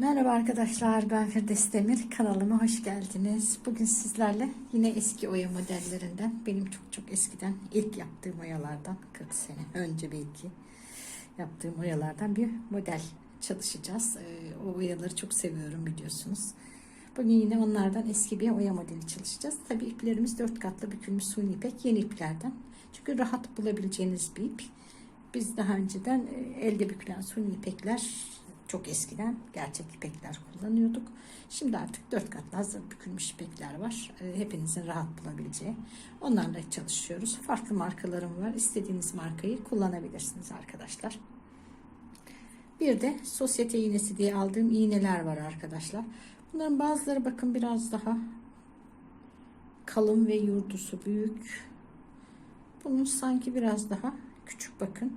Merhaba arkadaşlar ben Firdevs Demir kanalıma hoş geldiniz. Bugün sizlerle yine eski oya modellerinden benim çok çok eskiden ilk yaptığım oyalardan 40 sene önce belki yaptığım oyalardan bir model çalışacağız. Ee, o oyaları çok seviyorum biliyorsunuz. Bugün yine onlardan eski bir oya modeli çalışacağız. Tabi iplerimiz dört katlı bükülmüş suni ipek yeni iplerden. Çünkü rahat bulabileceğiniz bir ip. Biz daha önceden e, elde bükülen suni ipekler çok eskiden gerçek ipekler kullanıyorduk. Şimdi artık dört katlı hazır bükülmüş ipekler var. E, Hepinizin rahat bulabileceği. Onlarla çalışıyoruz. Farklı markalarım var. İstediğiniz markayı kullanabilirsiniz arkadaşlar. Bir de sosyete iğnesi diye aldığım iğneler var arkadaşlar. Bunların bazıları bakın biraz daha kalın ve yurdusu büyük. Bunun sanki biraz daha küçük bakın.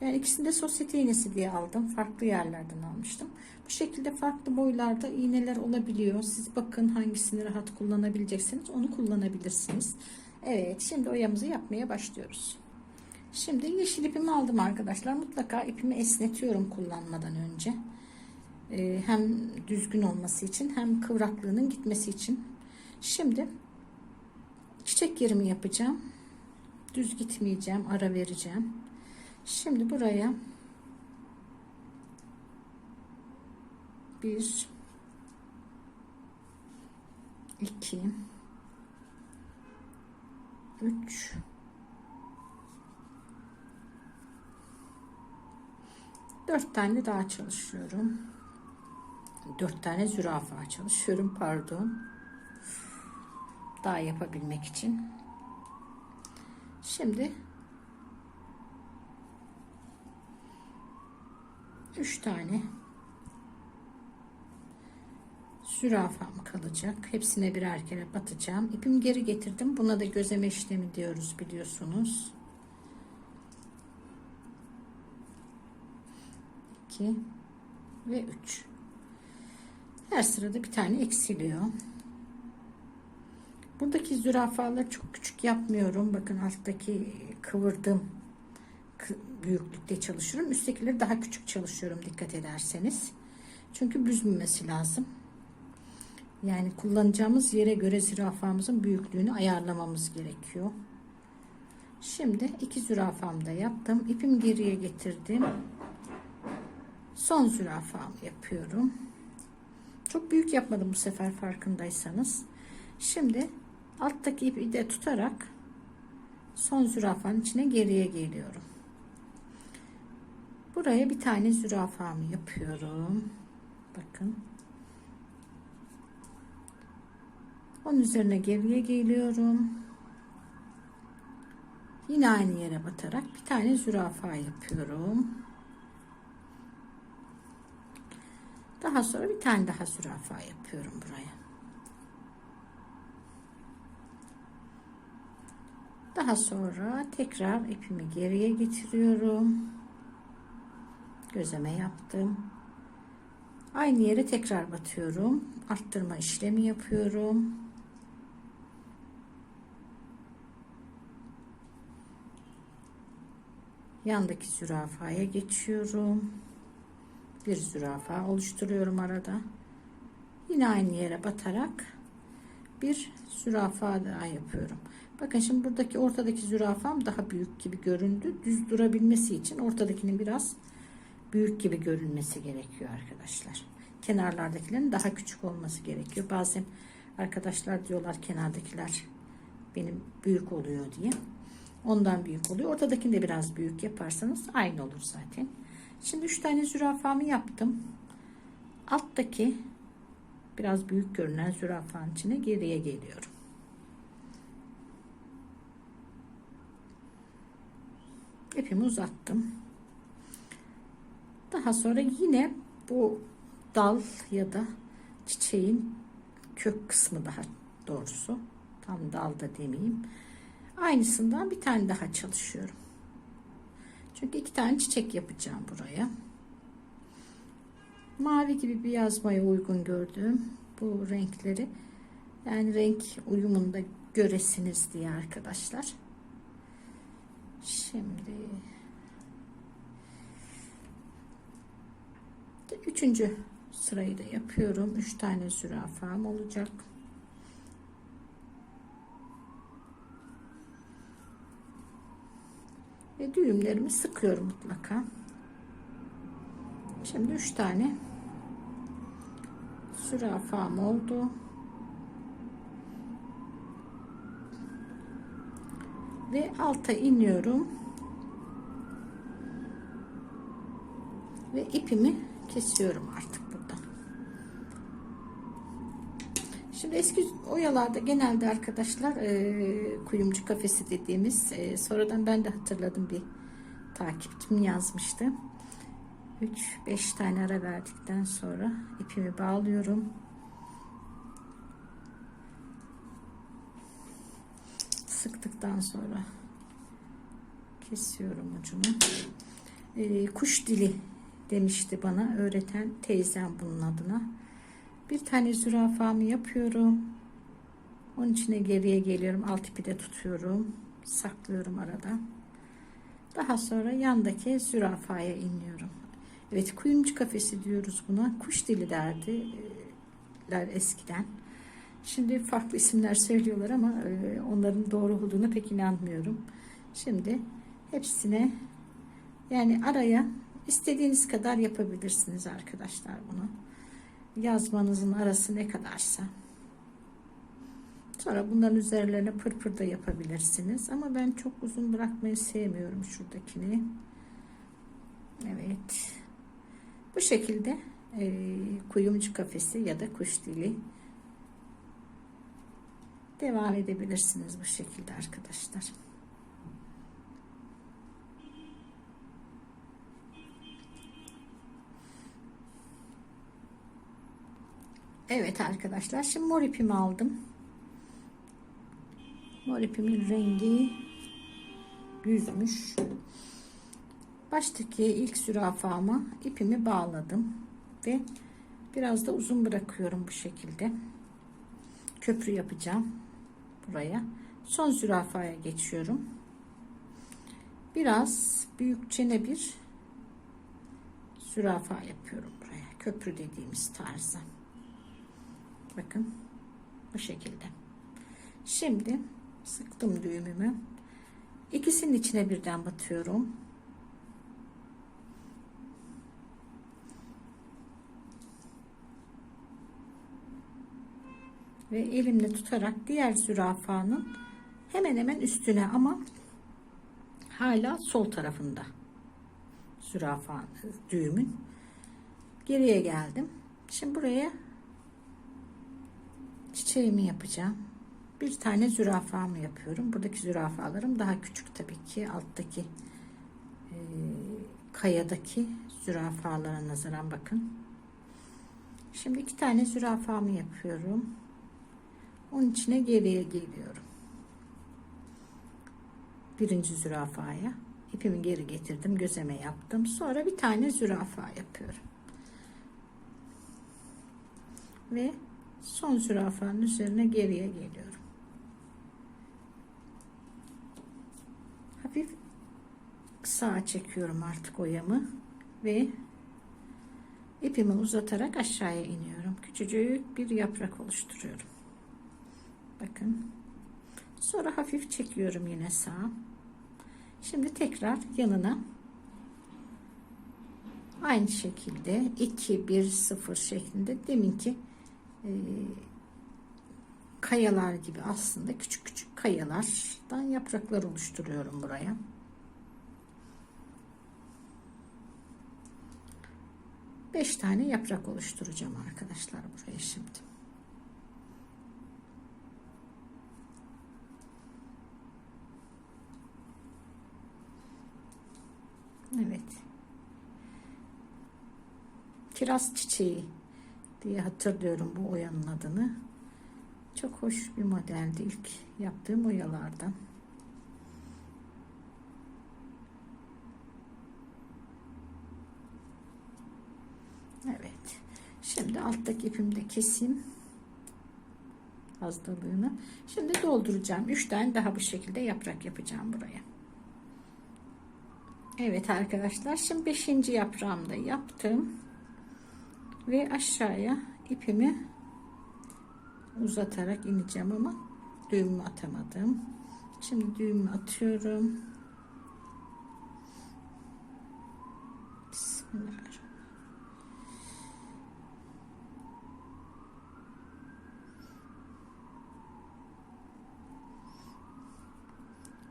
Yani ikisini de sosyete iğnesi diye aldım. Farklı yerlerden almıştım. Bu şekilde farklı boylarda iğneler olabiliyor. Siz bakın hangisini rahat kullanabileceksiniz. Onu kullanabilirsiniz. Evet şimdi oyamızı yapmaya başlıyoruz. Şimdi yeşil ipimi aldım arkadaşlar. Mutlaka ipimi esnetiyorum kullanmadan önce. Ee, hem düzgün olması için hem kıvraklığının gitmesi için. Şimdi çiçek yerimi yapacağım. Düz gitmeyeceğim. Ara vereceğim. Şimdi buraya bir iki üç dört tane daha çalışıyorum. Dört tane zürafa çalışıyorum pardon. Daha yapabilmek için. Şimdi 3 tane zürafam kalacak. Hepsine birer kere batacağım. İpimi geri getirdim. Buna da gözleme işlemi diyoruz biliyorsunuz. 2 ve 3. Her sırada bir tane eksiliyor. Buradaki zürafaları çok küçük yapmıyorum. Bakın alttaki kıvırdım büyüklükte çalışıyorum. Üsttekileri daha küçük çalışıyorum dikkat ederseniz. Çünkü büzmemesi lazım. Yani kullanacağımız yere göre zürafamızın büyüklüğünü ayarlamamız gerekiyor. Şimdi iki zürafamı da yaptım. İpim geriye getirdim. Son zürafamı yapıyorum. Çok büyük yapmadım bu sefer farkındaysanız. Şimdi alttaki ipi de tutarak son zürafanın içine geriye geliyorum. Buraya bir tane zürafamı yapıyorum. Bakın. Onun üzerine geriye geliyorum. Yine aynı yere batarak bir tane zürafa yapıyorum. Daha sonra bir tane daha zürafa yapıyorum buraya. Daha sonra tekrar ipimi geriye getiriyorum gözleme yaptım. Aynı yere tekrar batıyorum. Arttırma işlemi yapıyorum. Yandaki zürafaya geçiyorum. Bir zürafa oluşturuyorum arada. Yine aynı yere batarak bir zürafa daha yapıyorum. Bakın şimdi buradaki ortadaki zürafam daha büyük gibi göründü. Düz durabilmesi için ortadakinin biraz büyük gibi görünmesi gerekiyor arkadaşlar. Kenarlardakilerin daha küçük olması gerekiyor. Bazen arkadaşlar diyorlar kenardakiler benim büyük oluyor diye. Ondan büyük oluyor. Ortadakini de biraz büyük yaparsanız aynı olur zaten. Şimdi 3 tane zürafamı yaptım. Alttaki biraz büyük görünen zürafanın içine geriye geliyorum. İpimi uzattım. Daha sonra yine bu dal ya da çiçeğin kök kısmı daha doğrusu tam dalda demeyeyim. Aynısından bir tane daha çalışıyorum. Çünkü iki tane çiçek yapacağım buraya. Mavi gibi bir yazmaya uygun gördüğüm bu renkleri yani renk uyumunda göresiniz diye arkadaşlar. Şimdi üçüncü Sırayı da yapıyorum. 3 tane zürafam olacak. Ve düğümlerimi sıkıyorum mutlaka. Şimdi 3 tane zürafam oldu. Ve alta iniyorum. Ve ipimi kesiyorum artık buradan. Şimdi eski oyalarda genelde arkadaşlar e, kuyumcu kafesi dediğimiz e, sonradan ben de hatırladım bir takipçim yazmıştı. 3-5 tane ara verdikten sonra ipimi bağlıyorum. Sıktıktan sonra kesiyorum ucunu. E, kuş dili demişti bana öğreten teyzem bunun adına. Bir tane zürafamı yapıyorum. Onun içine geriye geliyorum. Alt ipi de tutuyorum. Saklıyorum arada. Daha sonra yandaki zürafaya iniyorum. Evet kuyumcu kafesi diyoruz buna. Kuş dili derdiler eskiden. Şimdi farklı isimler söylüyorlar ama e, onların doğru olduğunu pek inanmıyorum. Şimdi hepsine yani araya istediğiniz kadar yapabilirsiniz arkadaşlar bunu. Yazmanızın arası ne kadarsa. Sonra bunların üzerlerine pırpır da yapabilirsiniz. Ama ben çok uzun bırakmayı sevmiyorum şuradakini. Evet. Bu şekilde e, kuyumcu kafesi ya da kuş dili devam edebilirsiniz bu şekilde arkadaşlar. Evet arkadaşlar şimdi mor ipimi aldım. Mor ipimin rengi yüzmüş. Baştaki ilk zürafama ipimi bağladım ve biraz da uzun bırakıyorum bu şekilde. Köprü yapacağım buraya. Son zürafaya geçiyorum. Biraz büyükçene bir zürafa yapıyorum buraya. Köprü dediğimiz tarzda. Bakın bu şekilde. Şimdi sıktım düğümümü. İkisinin içine birden batıyorum. Ve elimle tutarak diğer zürafanın hemen hemen üstüne ama hala sol tarafında zürafa düğümün geriye geldim. Şimdi buraya çiçeğimi yapacağım. Bir tane zürafamı yapıyorum. Buradaki zürafalarım daha küçük tabii ki. Alttaki e, kayadaki zürafalara nazaran bakın. Şimdi iki tane zürafamı yapıyorum. Onun içine geriye geliyorum. Birinci zürafaya ipimi geri getirdim. Gözeme yaptım. Sonra bir tane zürafa yapıyorum. Ve son zürafanın üzerine geriye geliyorum. Hafif sağa çekiyorum artık oyamı ve ipimi uzatarak aşağıya iniyorum. Küçücük bir yaprak oluşturuyorum. Bakın. Sonra hafif çekiyorum yine sağa. Şimdi tekrar yanına aynı şekilde 2 1 0 şeklinde deminki e, kayalar gibi aslında küçük küçük kayalardan yapraklar oluşturuyorum buraya. Beş tane yaprak oluşturacağım arkadaşlar buraya şimdi. Evet. Kiraz çiçeği diye hatırlıyorum bu oyanın adını. Çok hoş bir modeldi ilk yaptığım oyalardan. Evet. Şimdi alttaki ipimde keseyim. Fazlalığını. Şimdi dolduracağım. 3 tane daha bu şekilde yaprak yapacağım buraya. Evet arkadaşlar. Şimdi 5. yaprağımı da yaptım. Ve aşağıya ipimi uzatarak ineceğim ama düğümü atamadım. Şimdi düğümü atıyorum. Bismillahirrahmanirrahim.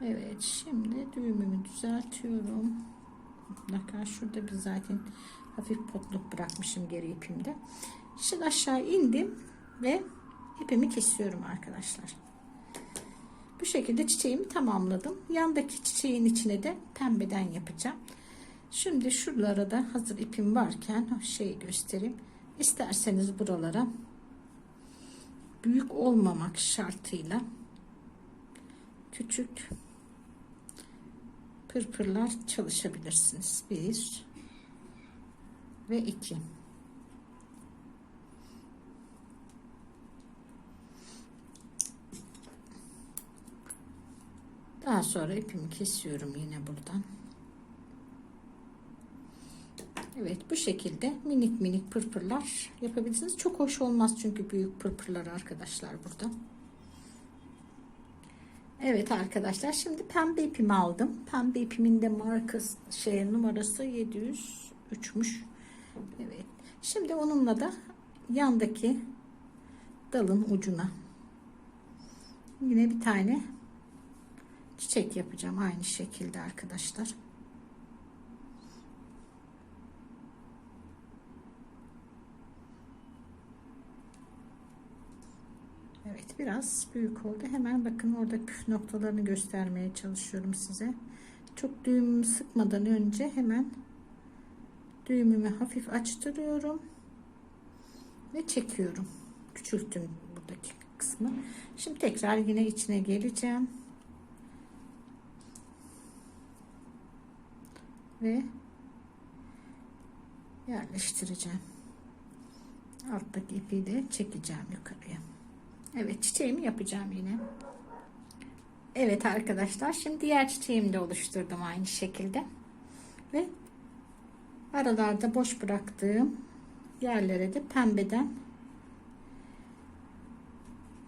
Evet şimdi düğümümü düzeltiyorum. Mutlaka şurada bir zaten hafif potluk bırakmışım geri ipimde. Şimdi aşağı indim ve ipimi kesiyorum arkadaşlar. Bu şekilde çiçeğimi tamamladım. Yandaki çiçeğin içine de pembeden yapacağım. Şimdi şuralara da hazır ipim varken şeyi göstereyim. İsterseniz buralara büyük olmamak şartıyla küçük pırpırlar çalışabilirsiniz. Bir ve iki. Daha sonra ipimi kesiyorum yine buradan. Evet bu şekilde minik minik pırpırlar yapabilirsiniz. Çok hoş olmaz çünkü büyük pırpırlar arkadaşlar burada. Evet arkadaşlar şimdi pembe ipimi aldım. Pembe ipimin de markası şey numarası 703'müş. Evet. Şimdi onunla da yandaki dalın ucuna yine bir tane çiçek yapacağım aynı şekilde arkadaşlar. Evet biraz büyük oldu. Hemen bakın orada püf noktalarını göstermeye çalışıyorum size. Çok düğümümü sıkmadan önce hemen düğümümü hafif açtırıyorum ve çekiyorum. Küçülttüm buradaki kısmı. Şimdi tekrar yine içine geleceğim. Ve yerleştireceğim. Alttaki ipi de çekeceğim yukarıya. Evet çiçeğimi yapacağım yine. Evet arkadaşlar şimdi diğer çiçeğimi de oluşturdum aynı şekilde. Ve aralarda boş bıraktığım yerlere de pembeden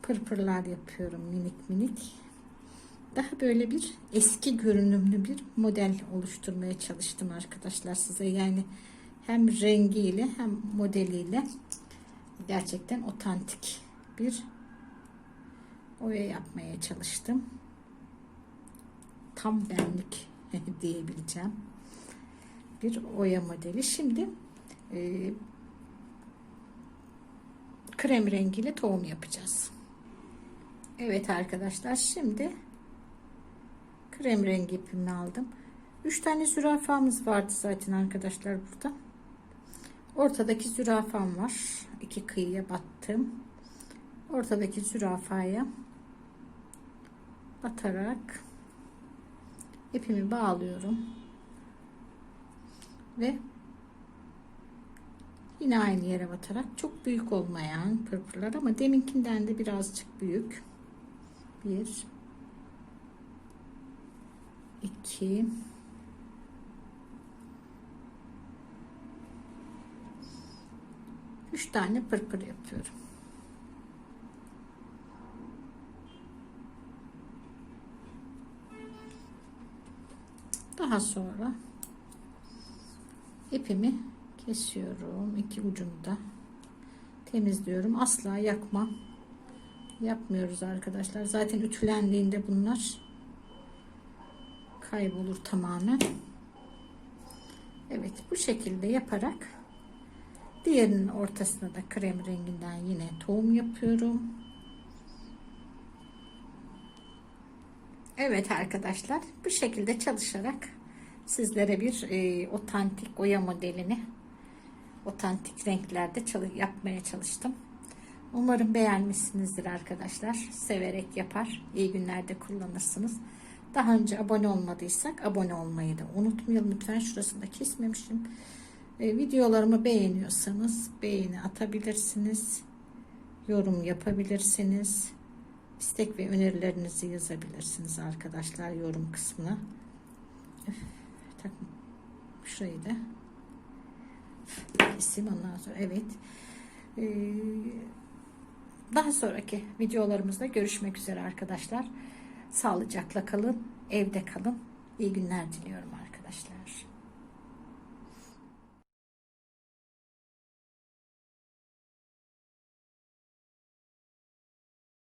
pırpırlar yapıyorum minik minik. Daha böyle bir eski görünümlü bir model oluşturmaya çalıştım arkadaşlar size. Yani hem rengiyle hem modeliyle gerçekten otantik bir oya yapmaya çalıştım. Tam benlik diyebileceğim bir oya modeli. Şimdi e, krem rengiyle tohum yapacağız. Evet arkadaşlar şimdi krem rengi ipimi aldım. 3 tane zürafamız vardı zaten arkadaşlar burada. Ortadaki zürafam var. İki kıyıya battım. Ortadaki zürafaya batarak ipimi bağlıyorum. Ve yine aynı yere batarak çok büyük olmayan pırpırlar ama deminkinden de birazcık büyük. Bir, iki, üç tane pırpır yapıyorum. Daha sonra ipimi kesiyorum. iki ucunda temizliyorum. Asla yakma yapmıyoruz arkadaşlar. Zaten ütülendiğinde bunlar kaybolur tamamen. Evet bu şekilde yaparak diğerinin ortasına da krem renginden yine tohum yapıyorum. Evet arkadaşlar bu şekilde çalışarak sizlere bir e, otantik oya modelini otantik renklerde çalış yapmaya çalıştım. Umarım beğenmişsinizdir arkadaşlar. Severek yapar. iyi günlerde kullanırsınız. Daha önce abone olmadıysak abone olmayı da unutmayalım. Lütfen şurasını da kesmemişim. E, videolarımı beğeniyorsanız beğeni atabilirsiniz. Yorum yapabilirsiniz. İstek ve önerilerinizi yazabilirsiniz arkadaşlar yorum kısmına. Öf, şurayı da isim ondan sonra evet. Ee, daha sonraki videolarımızda görüşmek üzere arkadaşlar. Sağlıcakla kalın, evde kalın. İyi günler diliyorum arkadaşlar.